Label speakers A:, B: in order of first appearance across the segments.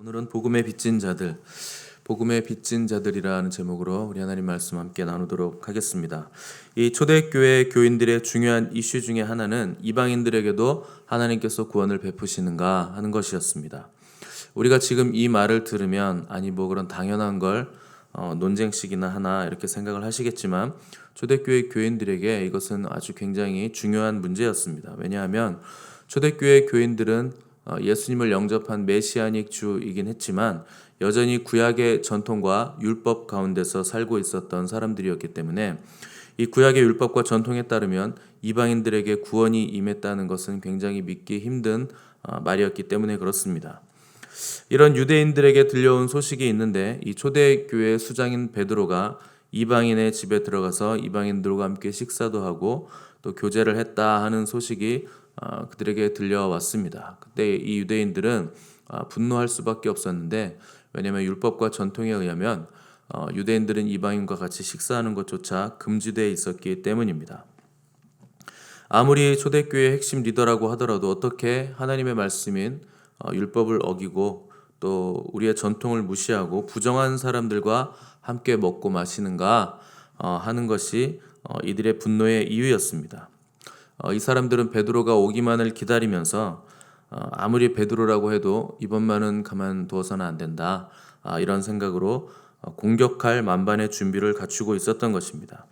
A: 오늘은 복음의 빚진 자들, 복음의 빚진 자들이라는 제목으로 우리 하나님 말씀 함께 나누도록 하겠습니다. 이 초대교회 교인들의 중요한 이슈 중에 하나는 이방인들에게도 하나님께서 구원을 베푸시는가 하는 것이었습니다. 우리가 지금 이 말을 들으면 아니 뭐 그런 당연한 걸 어, 논쟁식이나 하나 이렇게 생각을 하시겠지만 초대교회 교인들에게 이것은 아주 굉장히 중요한 문제였습니다. 왜냐하면 초대교회 교인들은 어, 예수님을 영접한 메시아닉 주이긴 했지만 여전히 구약의 전통과 율법 가운데서 살고 있었던 사람들이었기 때문에 이 구약의 율법과 전통에 따르면 이방인들에게 구원이 임했다는 것은 굉장히 믿기 힘든 어, 말이었기 때문에 그렇습니다. 이런 유대인들에게 들려온 소식이 있는데 이 초대교회 수장인 베드로가 이방인의 집에 들어가서 이방인들과 함께 식사도 하고 또 교제를 했다 하는 소식이 어, 그들에게 들려왔습니다. 그때 이 유대인들은 어, 분노할 수밖에 없었는데 왜냐하면 율법과 전통에 의하면 어, 유대인들은 이방인과 같이 식사하는 것조차 금지되어 있었기 때문입니다. 아무리 초대교회의 핵심 리더라고 하더라도 어떻게 하나님의 말씀인 어, 율법을 어기고 또 우리의 전통을 무시하고 부정한 사람들과 함께 먹고 마시는가 어, 하는 것이 어, 이들의 분노의 이유였습니다. 어, 이 사람들은 베드로가 오기만을 기다리면서 어, 아무리 베드로라고 해도 이번만은 가만두어서는 안 된다 아, 이런 생각으로 어, 공격할 만반의 준비를 갖추고 있었던 것입니다.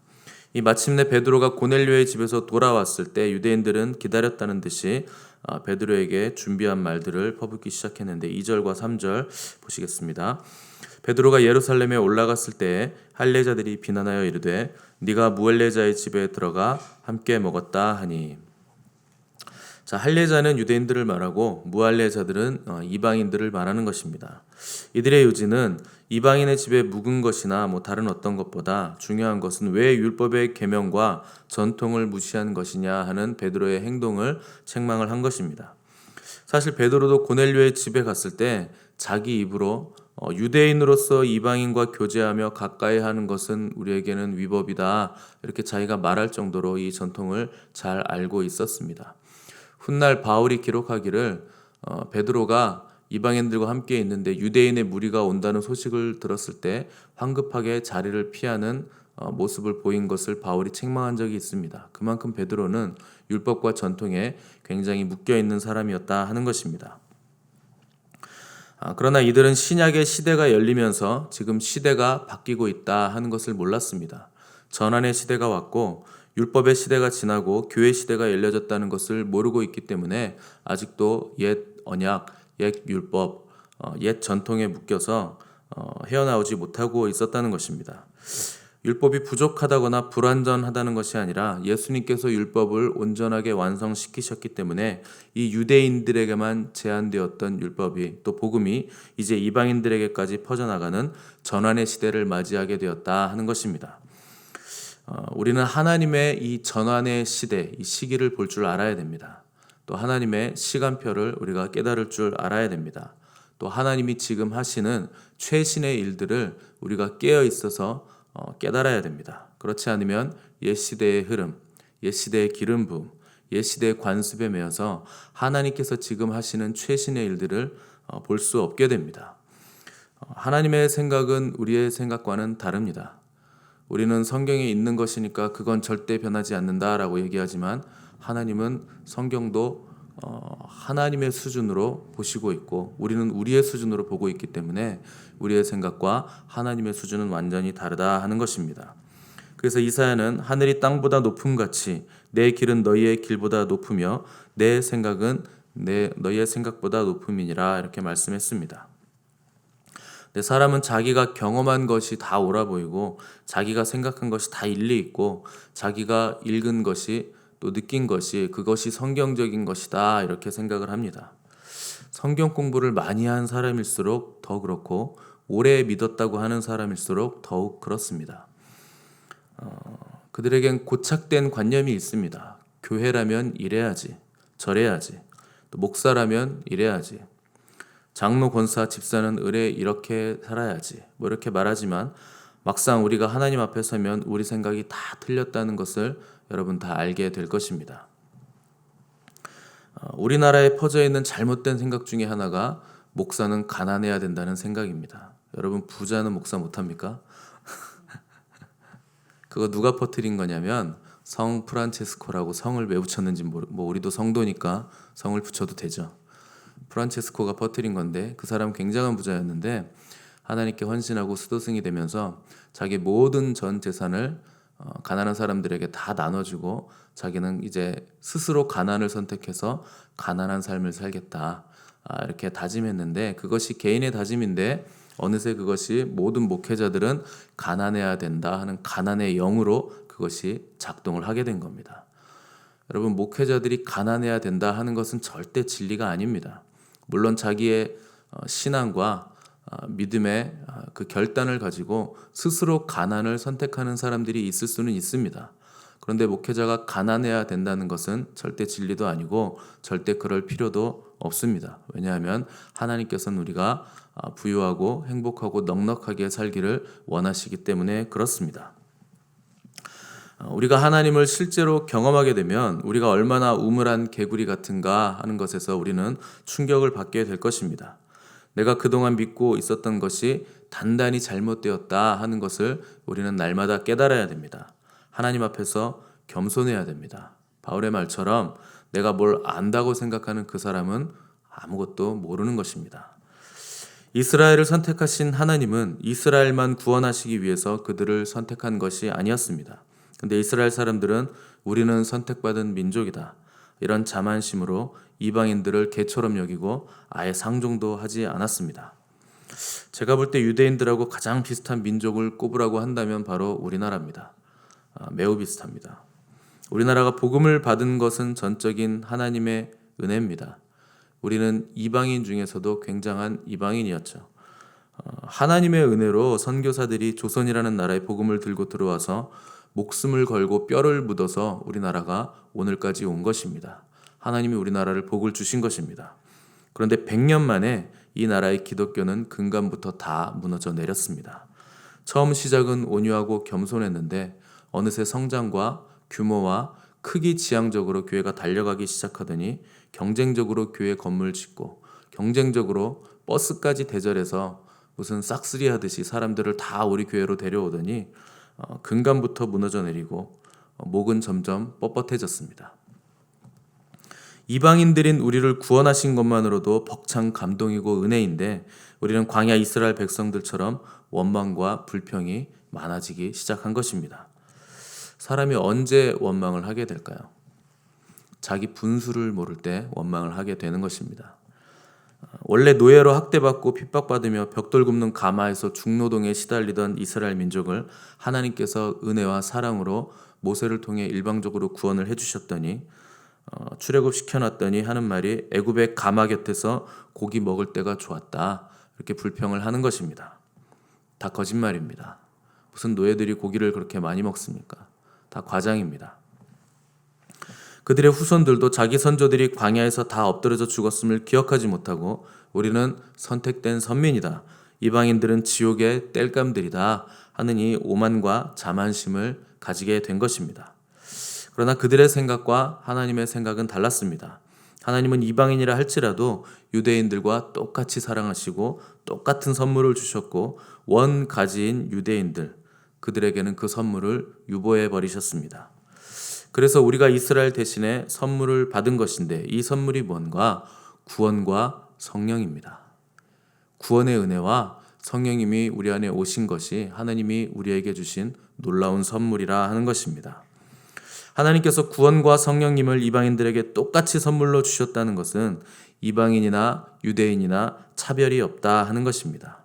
A: 이 마침내 베드로가 고넬료의 집에서 돌아왔을 때 유대인들은 기다렸다는 듯이 어, 베드로에게 준비한 말들을 퍼붓기 시작했는데 2절과 3절 보시겠습니다. 베드로가 예루살렘에 올라갔을 때 할례자들이 비난하여 이르되 네가 무할례자의 집에 들어가 함께 먹었다 하니 자, 할례자는 유대인들을 말하고 무할례자들은 어, 이방인들을 말하는 것입니다. 이들의 요지는 이방인의 집에 묵은 것이나 뭐 다른 어떤 것보다 중요한 것은 왜 율법의 계명과 전통을 무시한 것이냐 하는 베드로의 행동을 책망을 한 것입니다. 사실 베드로도 고넬료의 집에 갔을 때 자기 입으로 어, 유대인으로서 이방인과 교제하며 가까이 하는 것은 우리에게는 위법이다. 이렇게 자기가 말할 정도로 이 전통을 잘 알고 있었습니다. 훗날 바울이 기록하기를 어, 베드로가 이방인들과 함께 있는데 유대인의 무리가 온다는 소식을 들었을 때 황급하게 자리를 피하는 어, 모습을 보인 것을 바울이 책망한 적이 있습니다. 그만큼 베드로는 율법과 전통에 굉장히 묶여 있는 사람이었다 하는 것입니다. 아, 그러나 이들은 신약의 시대가 열리면서 지금 시대가 바뀌고 있다 하는 것을 몰랐습니다. 전환의 시대가 왔고 율법의 시대가 지나고 교회 시대가 열려졌다는 것을 모르고 있기 때문에 아직도 옛 언약, 옛 율법, 어, 옛 전통에 묶여서 어, 헤어나오지 못하고 있었다는 것입니다. 율법이 부족하다거나 불완전하다는 것이 아니라 예수님께서 율법을 온전하게 완성시키셨기 때문에 이 유대인들에게만 제한되었던 율법이 또 복음이 이제 이방인들에게까지 퍼져나가는 전환의 시대를 맞이하게 되었다 하는 것입니다. 어, 우리는 하나님의 이 전환의 시대, 이 시기를 볼 줄 알아야 됩니다. 또 하나님의 시간표를 우리가 깨달을 줄 알아야 됩니다. 또 하나님이 지금 하시는 최신의 일들을 우리가 깨어 있어서 어, 깨달아야 됩니다. 그렇지 않으면 옛 시대의 흐름, 옛 시대의 기름 부음, 옛 시대의 관습에 매여서 하나님께서 지금 하시는 최신의 일들을 어, 볼수 없게 됩니다. 어, 하나님의 생각은 우리의 생각과는 다릅니다. 우리는 성경에 있는 것이니까 그건 절대 변하지 않는다라고 얘기하지만 하나님은 성경도 어, 하나님의 수준으로 보시고 있고 우리는 우리의 수준으로 보고 있기 때문에 우리의 생각과 하나님의 수준은 완전히 다르다 하는 것입니다. 그래서 이사야는 하늘이 땅보다 높음 같이 내 길은 너희의 길보다 높으며 내 생각은 내 너희의 생각보다 높음이니라 이렇게 말씀했습니다. 근 사람은 자기가 경험한 것이 다 옳아 보이고 자기가 생각한 것이 다 일리 있고 자기가 읽은 것이 또 느낀 것이 그것이 성경적인 것이다 이렇게 생각을 합니다. 성경 공부를 많이 한 사람일수록 더 그렇고 오래 믿었다고 하는 사람일수록 더욱 그렇습니다. 어, 그들에겐 고착된 관념이 있습니다. 교회라면 이래야지, 저래야지, 또 목사라면 이래야지, 장로, 권사, 집사는 의뢰 이렇게 살아야지, 뭐 이렇게 말하지만 막상 우리가 하나님 앞에 서면 우리 생각이 다 틀렸다는 것을 여러분 다 알게 될 것입니다. 어, 우리나라에 퍼져 있는 잘못된 생각 중에 하나가 목사는 가난해야 된다는 생각입니다. 여러분 부자는 목사 못합니까? 그거 누가 퍼뜨린 거냐면 성 프란체스코라고 성을 왜 붙였는지 모르, 뭐 우리도 성도니까 성을 붙여도 되죠. 프란체스코가 퍼뜨린 건데 그 사람 굉장한 부자였는데 하나님께 헌신하고 수도승이 되면서 자기 모든 전 재산을 어, 가난한 사람들에게 다 나눠주고 자기는 이제 스스로 가난을 선택해서 가난한 삶을 살겠다 아, 이렇게 다짐했는데 그것이 개인의 다짐인데 어느새 그것이 모든 목회자들은 가난해야 된다 하는 가난의 영으로 그것이 작동을 하게 된 겁니다. 여러분 목회자들이 가난해야 된다 하는 것은 절대 진리가 아닙니다. 물론 자기의 어, 신앙과 어, 믿음의 어, 그 결단을 가지고 스스로 가난을 선택하는 사람들이 있을 수는 있습니다. 그런데 목회자가 가난해야 된다는 것은 절대 진리도 아니고 절대 그럴 필요도 없습니다. 왜냐하면 하나님께서는 우리가 아, 부유하고 행복하고 넉넉하게 살기를 원하시기 때문에 그렇습니다. 어, 우리가 하나님을 실제로 경험하게 되면 우리가 얼마나 우물한 개구리 같은가 하는 것에서 우리는 충격을 받게 될 것입니다. 내가 그동안 믿고 있었던 것이 단단히 잘못되었다 하는 것을 우리는 날마다 깨달아야 됩니다. 하나님 앞에서 겸손해야 됩니다. 바울의 말처럼 내가 뭘 안다고 생각하는 그 사람은 아무것도 모르는 것입니다. 이스라엘을 선택하신 하나님은 이스라엘만 구원하시기 위해서 그들을 선택한 것이 아니었습니다. 근데 이스라엘 사람들은 우리는 선택받은 민족이다. 이런 자만심으로 이방인들을 개처럼 여기고 아예 상종도 하지 않았습니다. 제가 볼 때 유대인들하고 가장 비슷한 민족을 꼽으라고 한다면 바로 우리나라입니다. 아, 매우 비슷합니다. 우리나라가 복음을 받은 것은 전적인 하나님의 은혜입니다. 우리는 이방인 중에서도 굉장한 이방인이었죠. 어, 하나님의 은혜로 선교사들이 조선이라는 나라에 복음을 들고 들어와서 목숨을 걸고 뼈를 묻어서 우리나라가 오늘까지 온 것입니다. 하나님이 우리나라를 복을 주신 것입니다. 그런데 100년 만에 이 나라의 기독교는 근간부터 다 무너져 내렸습니다. 처음 시작은 온유하고 겸손했는데 어느새 성장과 규모와 크기 지향적으로 교회가 달려가기 시작하더니 경쟁적으로 교회 건물 짓고 경쟁적으로 버스까지 대절해서 무슨 싹쓸이 하듯이 사람들을 다 우리 교회로 데려오더니 어, 근간부터 무너져 내리고 어, 목은 점점 뻣뻣해졌습니다. 이방인들인 우리를 구원하신 것만으로도 벅찬 감동이고 은혜인데 우리는 광야 이스라엘 백성들처럼 원망과 불평이 많아지기 시작한 것입니다. 사람이 언제 원망을 하게 될까요? 자기 분수를 모를 때 원망을 하게 되는 것입니다. 원래 노예로 학대받고 핍박받으며 벽돌 굽는 가마에서 중노동에 시달리던 이스라엘 민족을 하나님께서 은혜와 사랑으로 모세를 통해 일방적으로 구원을 해주셨더니 어, 출애굽 시켜놨더니 하는 말이 애굽의 가마 곁에서 고기 먹을 때가 좋았다 이렇게 불평을 하는 것입니다. 다 거짓말입니다. 무슨 노예들이 고기를 그렇게 많이 먹습니까? 다 과장입니다. 그들의 후손들도 자기 선조들이 광야에서 다 엎드려져 죽었음을 기억하지 못하고 우리는 선택된 선민이다. 이방인들은 지옥의 땔감들이다 이 오만과 자만심을 가지게 된 것입니다. 그러나 그들의 생각과 하나님의 생각은 달랐습니다. 하나님은 이방인이라 할지라도 유대인들과 똑같이 사랑하시고 똑같은 선물을 주셨고 원 가지인 유대인들 그들에게는 그 선물을 유보해 버리셨습니다. 그래서 우리가 이스라엘 대신에 선물을 받은 것인데 이 선물이 뭔가 구원과 성령입니다. 구원의 은혜와 성령님이 우리 안에 오신 것이 하나님이 우리에게 주신 놀라운 선물이라 하는 것입니다. 하나님께서 구원과 성령님을 이방인들에게 똑같이 선물로 주셨다는 것은 이방인이나 유대인이나 차별이 없다 하는 것입니다.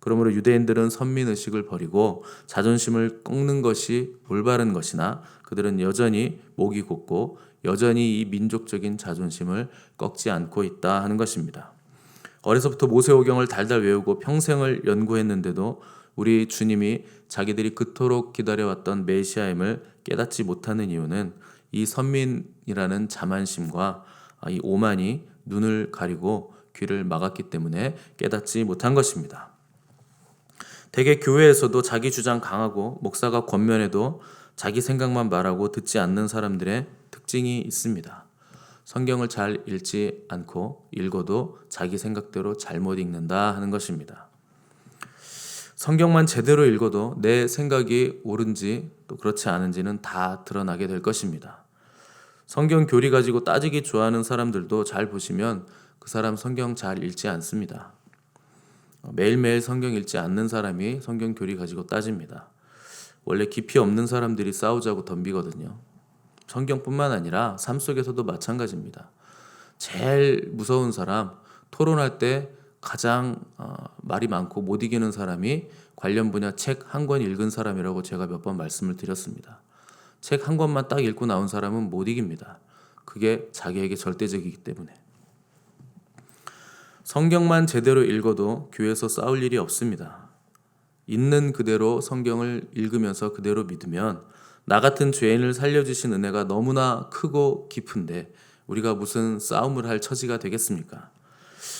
A: 그러므로 유대인들은 선민 의식을 버리고 자존심을 꺾는 것이 올바른 것이나 그들은 여전히 목이 곧고 여전히 이 민족적인 자존심을 꺾지 않고 있다 하는 것입니다. 어려서부터 모세오경을 달달 외우고 평생을 연구했는데도 우리 주님이 자기들이 그토록 기다려왔던 메시아임을 깨닫지 못하는 이유는 이 선민이라는 자만심과 이 오만이 눈을 가리고 귀를 막았기 때문에 깨닫지 못한 것입니다. 대개 교회에서도 자기 주장 강하고 목사가 권면해도 자기 생각만 말하고 듣지 않는 사람들의 특징이 있습니다. 성경을 잘 읽지 않고 읽어도 자기 생각대로 잘못 읽는다 하는 것입니다. 성경만 제대로 읽어도 내 생각이 옳은지 또 그렇지 않은지는 다 드러나게 될 것입니다. 성경 교리 가지고 따지기 좋아하는 사람들도 잘 보시면 그 사람 성경 잘 읽지 않습니다. 매일매일 성경 읽지 않는 사람이 성경 교리 가지고 따집니다. 원래 깊이 없는 사람들이 싸우자고 덤비거든요. 성경뿐만 아니라 삶 속에서도 마찬가지입니다. 제일 무서운 사람, 토론할 때 가장 어, 말이 많고 못 이기는 사람이 관련 분야 책 한 권 읽은 사람이라고 제가 몇 번 말씀을 드렸습니다. 책 한 권만 딱 읽고 나온 사람은 못 이깁니다. 그게 자기에게 절대적이기 때문에. 성경만 제대로 읽어도 교회에서 싸울 일이 없습니다. 있는 그대로 성경을 읽으면서 그대로 믿으면 나 같은 죄인을 살려주신 은혜가 너무나 크고 깊은데 우리가 무슨 싸움을 할 처지가 되겠습니까?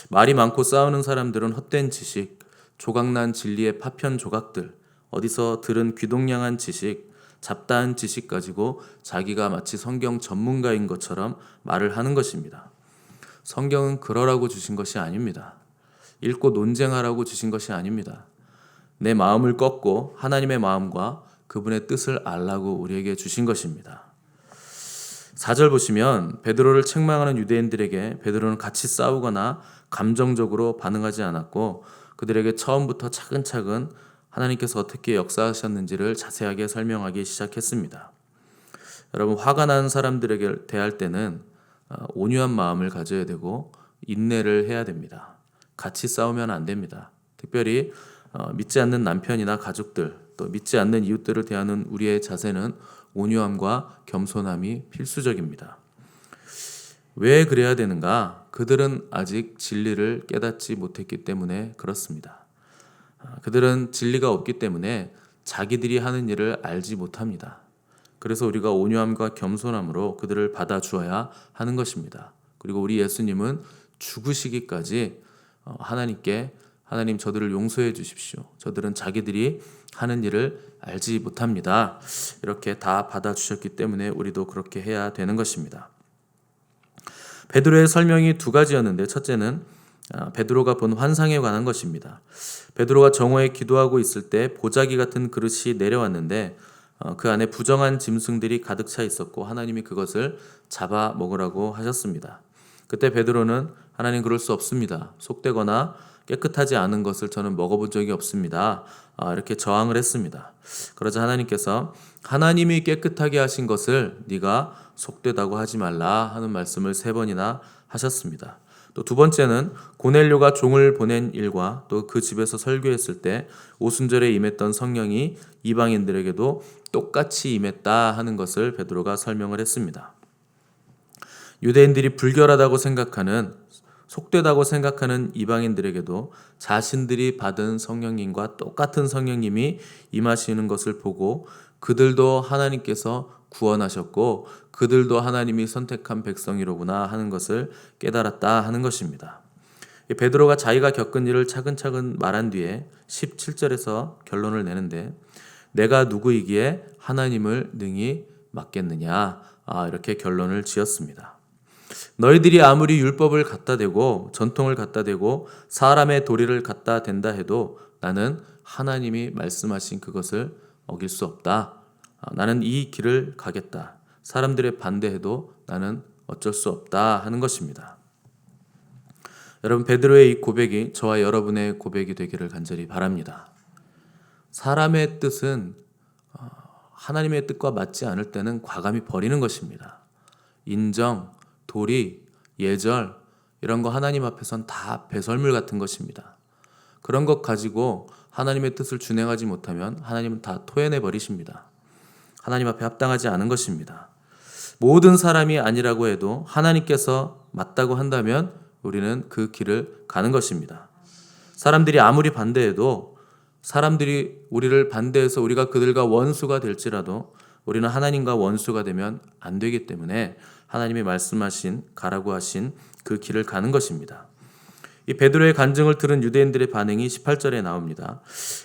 A: 말이 많고 싸우는 사람들은 헛된 지식, 조각난 진리의 파편 조각들, 어디서 들은 귀동냥한 지식, 잡다한 지식 가지고 자기가 마치 성경 전문가인 것처럼 말을 하는 것입니다. 성경은 그러라고 주신 것이 아닙니다. 읽고 논쟁하라고 주신 것이 아닙니다. 내 마음을 꺾고 하나님의 마음과 그분의 뜻을 알라고 우리에게 주신 것입니다. 4절 보시면 베드로를 책망하는 유대인들에게 베드로는 같이 싸우거나 감정적으로 반응하지 않았고 그들에게 처음부터 차근차근 하나님께서 어떻게 역사하셨는지를 자세하게 설명하기 시작했습니다. 여러분 화가 난 사람들에게 대할 때는 어, 온유한 마음을 가져야 되고 인내를 해야 됩니다. 같이 싸우면 안 됩니다. 특별히 어, 믿지 않는 남편이나 가족들 또 믿지 않는 이웃들을 대하는 우리의 자세는 온유함과 겸손함이 필수적입니다. 왜 그래야 되는가? 그들은 아직 진리를 깨닫지 못했기 때문에 그렇습니다. 아, 그들은 진리가 없기 때문에 자기들이 하는 일을 알지 못합니다. 그래서 우리가 온유함과 겸손함으로 그들을 받아주어야 하는 것입니다. 그리고 우리 예수님은 죽으시기까지 어, 하나님께 하나님 저들을 용서해 주십시오. 저들은 자기들이 하는 일을 알지 못합니다. 이렇게 다 받아주셨기 때문에 우리도 그렇게 해야 되는 것입니다. 베드로의 설명이 두 가지였는데 첫째는 아, 베드로가 본 환상에 관한 것입니다. 베드로가 정오에 기도하고 있을 때 보자기 같은 그릇이 내려왔는데 어, 그 안에 부정한 짐승들이 가득 차 있었고 하나님이 그것을 잡아 먹으라고 하셨습니다. 그때 베드로는 하나님 그럴 수 없습니다. 속되거나 깨끗하지 않은 것을 저는 먹어본 적이 없습니다. 아, 이렇게 저항을 했습니다. 그러자 하나님께서 하나님이 깨끗하게 하신 것을 네가 속되다고 하지 말라 하는 말씀을 세 번이나 하셨습니다. 또 두 번째는 고넬료가 종을 보낸 일과 또 그 집에서 설교했을 때 오순절에 임했던 성령이 이방인들에게도 똑같이 임했다 하는 것을 베드로가 설명을 했습니다. 유대인들이 불결하다고 생각하는 속되다고 생각하는 이방인들에게도 자신들이 받은 성령님과 똑같은 성령님이 임하시는 것을 보고 그들도 하나님께서 구원하셨고 그들도 하나님이 선택한 백성이로구나 하는 것을 깨달았다 하는 것입니다. 베드로가 자기가 겪은 일을 차근차근 말한 뒤에 17절에서 결론을 내는데 내가 누구이기에 하나님을 능히 맡겠느냐 아, 이렇게 결론을 지었습니다. 너희들이 아무리 율법을 갖다 대고 전통을 갖다 대고 사람의 도리를 갖다 댄다 해도 나는 하나님이 말씀하신 그것을 어길 수 없다. 아, 나는 이 길을 가겠다. 사람들의 반대해도 나는 어쩔 수 없다 하는 것입니다. 여러분 베드로의 이 고백이 저와 여러분의 고백이 되기를 간절히 바랍니다. 사람의 뜻은 어, 하나님의 뜻과 맞지 않을 때는 과감히 버리는 것입니다. 인정, 도리, 예절 이런 거 하나님 앞에선 다 배설물 같은 것입니다. 그런 것 가지고 하나님의 뜻을 준행하지 못하면 하나님은 다 토해내 버리십니다. 하나님 앞에 합당하지 않은 것입니다. 모든 사람이 아니라고 해도 하나님께서 맞다고 한다면 우리는 그 길을 가는 것입니다. 사람들이 아무리 반대해도 사람들이 우리를 반대해서 우리가 그들과 원수가 될지라도 우리는 하나님과 원수가 되면 안 되기 때문에 하나님이 말씀하신 가라고 하신 그 길을 가는 것입니다. 이 베드로의 간증을 들은 유대인들의 반응이 18절에 나옵니다.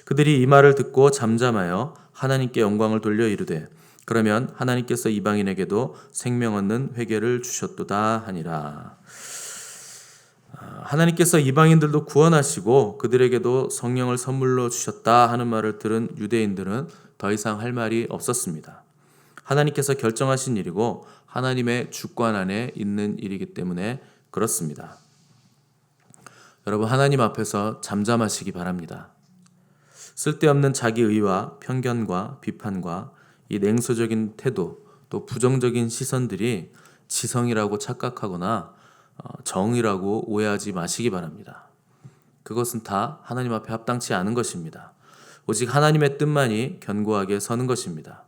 A: 그들이 이 말을 듣고 잠잠하여 하나님께 영광을 돌려 이르되 그러면 하나님께서 이방인에게도 생명 얻는 회개를 주셨도다 하니라. 아, 하나님께서 이방인들도 구원하시고 그들에게도 성령을 선물로 주셨다 하는 말을 들은 유대인들은 더 이상 할 말이 없었습니다. 하나님께서 결정하신 일이고 하나님의 주권 안에 있는 일이기 때문에 그렇습니다. 여러분 하나님 앞에서 잠잠하시기 바랍니다. 쓸데없는 자기 의와 편견과 비판과 이 냉소적인 태도 또 부정적인 시선들이 지성이라고 착각하거나 어, 정의라고 오해하지 마시기 바랍니다. 그것은 다 하나님 앞에 합당치 않은 것입니다. 오직 하나님의 뜻만이 견고하게 서는 것입니다.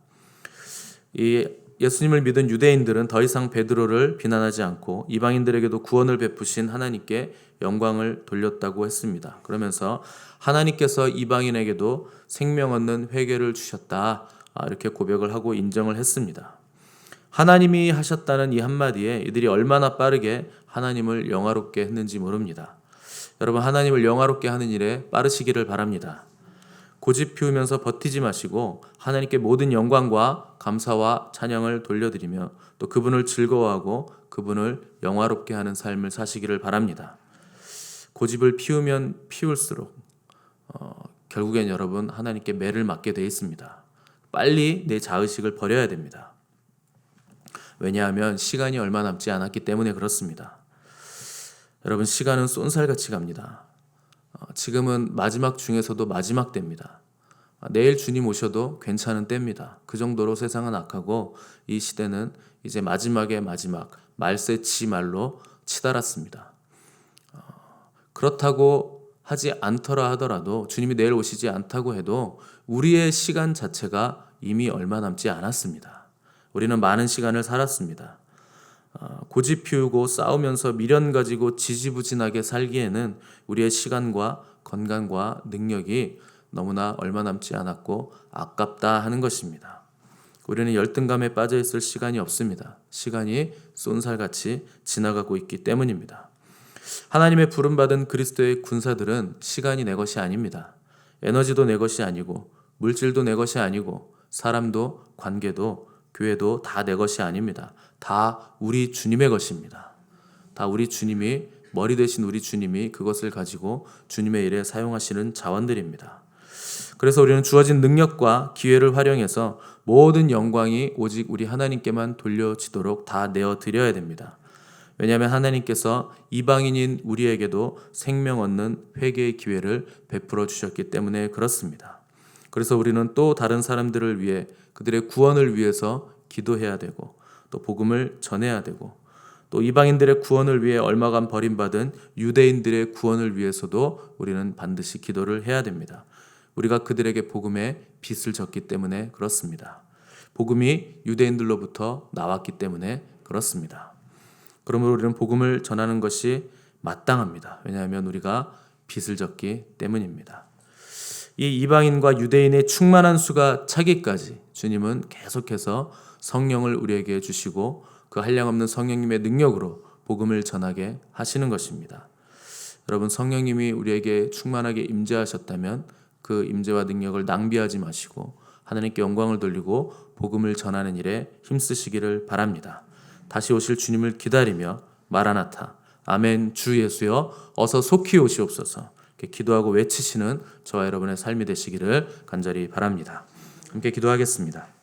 A: 이 예수님을 믿은 유대인들은 더 이상 베드로를 비난하지 않고 이방인들에게도 구원을 베푸신 하나님께 영광을 돌렸다고 했습니다. 그러면서 하나님께서 이방인에게도 생명 얻는 회개를 주셨다. 아, 이렇게 고백을 하고 인정을 했습니다. 하나님이 하셨다는 이 한마디에 이들이 얼마나 빠르게 하나님을 영화롭게 했는지 모릅니다. 여러분 하나님을 영화롭게 하는 일에 빠르시기를 바랍니다. 고집 피우면서 버티지 마시고 하나님께 모든 영광과 감사와 찬양을 돌려드리며 또 그분을 즐거워하고 그분을 영화롭게 하는 삶을 사시기를 바랍니다. 고집을 피우면 피울수록 어, 결국엔 여러분 하나님께 매를 맞게 돼 있습니다. 빨리 내 자의식을 버려야 됩니다. 왜냐하면 시간이 얼마 남지 않았기 때문에 그렇습니다. 여러분 시간은 쏜살같이 갑니다. 어, 지금은 마지막 중에서도 마지막 때입니다. 아, 내일 주님 오셔도 괜찮은 때입니다. 그 정도로 세상은 악하고 이 시대는 이제 마지막의 마지막 말세치 말로 치달았습니다. 어, 그렇다고 하지 않더라 하더라도 주님이 내일 오시지 않다고 해도 우리의 시간 자체가 이미 얼마 남지 않았습니다. 우리는 많은 시간을 살았습니다. 어, 고집 피우고 싸우면서 미련 가지고 지지부진하게 살기에는 우리의 시간과 건강과 능력이 너무나 얼마 남지 않았고 아깝다 하는 것입니다. 우리는 열등감에 빠져 있을 시간이 없습니다. 시간이 쏜살같이 지나가고 있기 때문입니다. 하나님의 부름받은 그리스도의 군사들은 시간이 내 것이 아닙니다. 에너지도 내 것이 아니고 물질도 내 것이 아니고 사람도 관계도 교회도 다 내 것이 아닙니다. 다 우리 주님의 것입니다. 다 우리 주님이 머리 대신 우리 주님이 그것을 가지고 주님의 일에 사용하시는 자원들입니다. 그래서 우리는 주어진 능력과 기회를 활용해서 모든 영광이 오직 우리 하나님께만 돌려지도록 다 내어 드려야 됩니다. 왜냐하면 하나님께서 이방인인 우리에게도 생명 얻는 회개의 기회를 베풀어 주셨기 때문에 그렇습니다. 그래서 우리는 또 다른 사람들을 위해 그들의 구원을 위해서 기도해야 되고 또 복음을 전해야 되고 또 이방인들의 구원을 위해 얼마간 버림받은 유대인들의 구원을 위해서도 우리는 반드시 기도를 해야 됩니다. 우리가 그들에게 복음의 빚을 졌기 때문에 그렇습니다. 복음이 유대인들로부터 나왔기 때문에 그렇습니다. 그러므로 우리는 복음을 전하는 것이 마땅합니다. 왜냐하면 우리가 빚을 졌기 때문입니다. 이 이방인과 유대인의 충만한 수가 차기까지 주님은 계속해서 성령을 우리에게 주시고 그 한량없는 성령님의 능력으로 복음을 전하게 하시는 것입니다. 여러분 성령님이 우리에게 충만하게 임재하셨다면 그 임재와 능력을 낭비하지 마시고 하나님께 영광을 돌리고 복음을 전하는 일에 힘쓰시기를 바랍니다. 다시 오실 주님을 기다리며 마라나타 아멘 주 예수여 어서 속히 오시옵소서 기도하고 외치시는 저와 여러분의 삶이 되시기를 간절히 바랍니다. 함께 기도하겠습니다.